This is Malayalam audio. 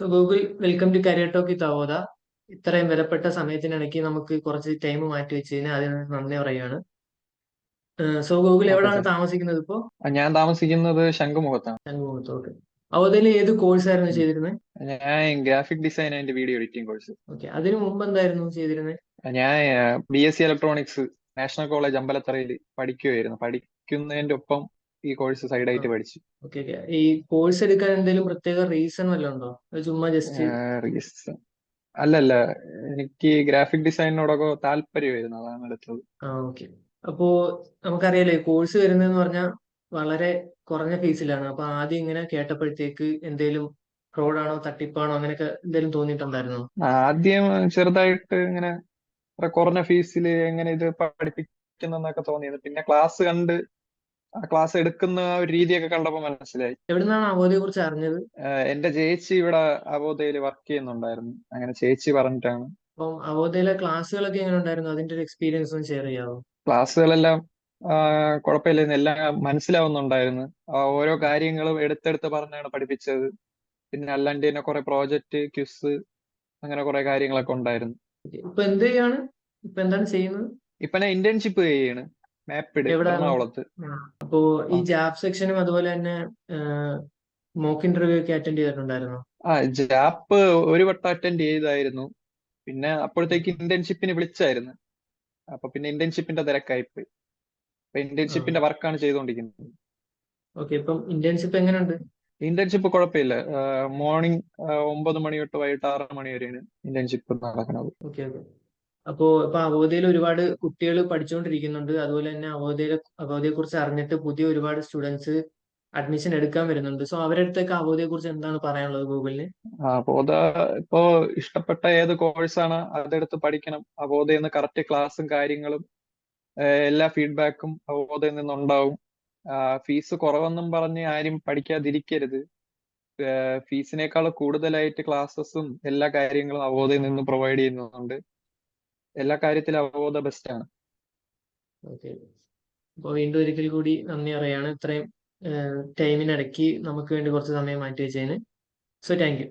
So Google welcome to career talk with Avodha ഇത്രയും വിലപ്പെട്ട സമയത്തിനിടയ്ക്ക് നമുക്ക് കുറച്ച് ടൈം മാറ്റി വെച്ചതിന് അതിന് നന്ദി പറയുകയാണ് സോ ഗൂഗിൾ എവിടെയാണ് താമസിക്കുന്നത് ഇപ്പോ? ഞാൻ താമസിക്കുന്നത് ശംഖുമുഖത്താണ്. ശംഖുമുഖത്ത് ഓക്കെ. അവോദയിൽ ഏത് കോഴ്സ് ആയിരുന്നു ചെയ്തിരുന്നത് ഞാൻ graphic design and video editing course okay അതിനു മുമ്പ് എന്തായിരുന്നു ചെയ്തിരുന്നത് ഞാൻ B S C electronics national college അമ്പലത്തറയിൽ പഠിക്കുകയായിരുന്നു പഠിക്കുന്നതിന്റെ ഒപ്പം ഈ കോഴ്സ് സൈഡ് ആയിട്ട് പഠിച്ചു. ഓക്കെ ഈ കോഴ്സ് എടുക്കാൻ എന്തെങ്കിലും പ്രത്യേക റീസൺ വല്ലതും ഉണ്ടോ? ചുമ്മാ ജസ്റ്റ് റീസൺ. അല്ലല്ല എനിക്ക് ഗ്രാഫിക് ഡിസൈനിനോടൊക്കെ താല്പര്യമായിരുന്നു അതാണ് എടുത്തത്. ഓക്കെ. അപ്പോ നമുക്കറിയാലോ കോഴ്സ് വരുന്നതെന്ന് പറഞ്ഞാൽ വളരെ കുറഞ്ഞ ഫീസിലാണ്. അപ്പൊ ആദ്യം ഇങ്ങനെ കേട്ടപ്പോഴത്തേക്ക് എന്തേലും ഫ്രോഡാണോ തട്ടിപ്പാണോ അങ്ങനെയൊക്കെ എന്തെങ്കിലും തോന്നിയിട്ടുണ്ടായിരുന്നു? ആദ്യം ചെറുതായിട്ട് ഇങ്ങനെ കുറഞ്ഞ ഫീസിൽ എങ്ങനെ ഇത് പഠിപ്പിക്കുന്നൊക്കെ തോന്നിയത്. പിന്നെ ക്ലാസ് കണ്ട് ആ ക്ലാസ് എടുക്കുന്ന ഒരു രീതിയൊക്കെ കണ്ടപ്പോ മനസ്സിലായി. എവിടുന്നാണ് അവോധയെ കുറിച്ച് അറിഞ്ഞത്? എന്റെ ചേച്ചി ഇവിടെ അവോധയിൽ വർക്ക് ചെയ്യുന്നുണ്ടായിരുന്നു. അങ്ങനെ ചേച്ചി പറഞ്ഞിട്ടാണ്. അപ്പം അവോധയിലെ ക്ലാസ്സുകളൊക്കെ എങ്ങനെ ഉണ്ടായിരുന്നു? അതിന്റെ ഒരു എക്സ്പീരിയൻസ് ഒന്ന് ഷെയർ ചെയ്യാവോ? ക്ലാസ്സുകളെല്ലാം കുഴപ്പമില്ലായിരുന്നു എല്ലാം മനസ്സിലാവുന്നുണ്ടായിരുന്നു. ഓരോ കാര്യങ്ങളും എടുത്തെടുത്ത് പറഞ്ഞാണ് പഠിപ്പിച്ചത്. പിന്നെ അല്ലാണ്ട് തന്നെ കുറെ പ്രോജക്റ്റ് ക്യുസ് അങ്ങനെ കുറെ കാര്യങ്ങളൊക്കെ ഉണ്ടായിരുന്നു. ഇപ്പൊ എന്ത് ചെയ്യാണ്? ഇപ്പൊ എന്താണ് ചെയ്യുന്നത്? ഇപ്പൊ ഞാൻ ഇന്റേൺഷിപ്പ് ചെയ്യാണ്. എവിടെയാണ് എറണാകുളത്ത്. അപ്പോ ഈ ജാബ് സെക്ഷനും അതുപോലെ തന്നെ മോക്ക് ഇന്റർവ്യൂ ഒക്കെ അറ്റൻഡ് ചെയ്തിട്ടുണ്ടായിരുന്നോ? ആ ജാപ്പ് ഒരു വട്ടം അറ്റൻഡ് ചെയ്തായിരുന്നു. പിന്നെ അപ്പോഴത്തേക്ക് ഇന്റേൺഷിപ്പിന് വിളിച്ചായിരുന്നു. അപ്പൊ പിന്നെ ഇന്റേൺഷിപ്പിന്റെ തിരക്കായിപ്പോയി. അപ്പൊ ഇന്റേൺഷിപ്പിന്റെ വർക്കാണ് ചെയ്തുകൊണ്ടിരിക്കുന്നത് ഓക്കെ ഇപ്പം ഇന്റേൺഷിപ്പ് എങ്ങനെയുണ്ട് ഇന്റേൺഷിപ്പ് കുഴപ്പമില്ല. മോർണിംഗ് ഒമ്പത് മണി തൊട്ട് വൈകിട്ട് ആറ് മണി വരെയാണ് ഇന്റേൺഷിപ്പ് നടക്കുന്നത്. Okay okay. അപ്പോ ഇപ്പൊ അവോധയിൽ ഒരുപാട് കുട്ടികൾ പഠിച്ചുകൊണ്ടിരിക്കുന്നുണ്ട്. അതുപോലെ തന്നെ അവോധയിലെ അവോധയെ കുറിച്ച് അറിഞ്ഞിട്ട് പുതിയ ഒരുപാട് സ്റ്റുഡൻസ് അഡ്മിഷൻ എടുക്കാൻ വരുന്നുണ്ട്. സോ അവരുടെ അടുത്തൊക്കെ അവോധയെ കുറിച്ച് എന്താണ് പറയാനുള്ളത് ഗൂഗിളിന്? ആ ഇപ്പോ ഇഷ്ടപ്പെട്ട ഏത് കോഴ്സാണ് അതെടുത്ത് പഠിക്കണം? ആ ബോധയിൽ നിന്ന് കറക്റ്റ് ക്ലാസ്സും കാര്യങ്ങളും എല്ലാ ഫീഡ്ബാക്കും അവബോധയിൽ നിന്നുണ്ടാവും. ഫീസ് കുറവെന്നും പറഞ്ഞ് ആരും പഠിക്കാതിരിക്കരുത്. ഫീസിനേക്കാൾ കൂടുതലായിട്ട് ക്ലാസ്സസും എല്ലാ കാര്യങ്ങളും അവബോധയിൽ നിന്ന് പ്രൊവൈഡ് ചെയ്യുന്നുണ്ട്. എല്ലാ കാര്യത്തിലും അവബോധ ബെസ്റ്റ് ആണ്. അപ്പോൾ വീണ്ടും ഒരിക്കൽ കൂടി നന്ദി അറിയാണ് ഇത്രയും ടൈമിനിടയ്ക്ക് നമുക്ക് വേണ്ടി കുറച്ച് സമയം മാറ്റി വെച്ചതിന് സോ താങ്ക് യു